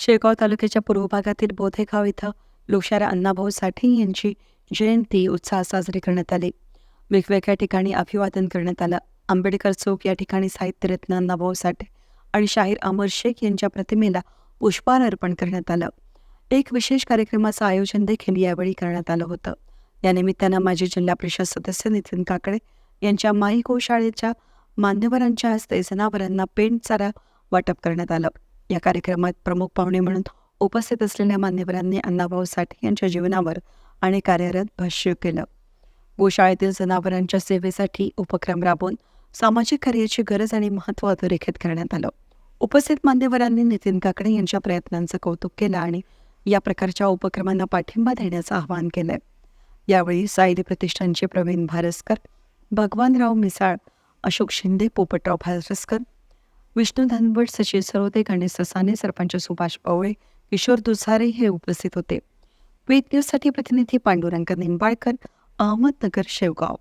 शेगाव तालुक्याच्या पूर्व भागातील बोधेगाव इथं लोकशाहीर अण्णाभाऊ साठे यांची जयंती उत्साहात साजरी करण्यात आली. वेगवेगळ्या ठिकाणी अभिवादन करण्यात आलं. आंबेडकर चौक या ठिकाणी साहित्यरत्न अण्णाभाऊ साठे आणि शाहीर अमर शेख यांच्या प्रतिमेला पुष्पहार अर्पण करण्यात आलं. एक विशेष कार्यक्रमाचं आयोजन देखील यावेळी करण्यात आलं होतं. या निमित्तानं माजी जिल्हा परिषद सदस्य नितीन काकडे यांच्या माई गोशाळेच्या मान्यवरांच्या हस्ते जनावरांना पेंट चारा वाटप करण्यात आलं. या कार्यक्रमात प्रमुख पाहुणे म्हणून उपस्थित असलेल्या मान्यवरांनी अण्णाभाऊ साठे यांच्या जीवनावर आणि कार्यात भाष्य केलं. गोशाळेतील जनावरांच्या सेवेसाठी उपक्रम राबवून सामाजिक कार्याची गरज आणि महत्त्व अधोरेखित करण्यात आलं. उपस्थित मान्यवरांनी नितीन काकडे यांच्या प्रयत्नांचं कौतुक केलं आणि या प्रकारच्या उपक्रमांना पाठिंबा देण्याचं आवाहन केलंय. यावेळी सायली प्रतिष्ठानचे प्रवीण भारसकर भगवानराव मिसाळ अशोक शिंदे पोपटराव भारसकर विष्णू धनवट सचिन सरोदे गणेश ससाने सरपंच सुभाष पवळे किशोर दुसारे हे उपस्थित होते. वेद न्यूजसाठी प्रतिनिधी पांडुरंग निंबाळकर अहमदनगर शेवगाव.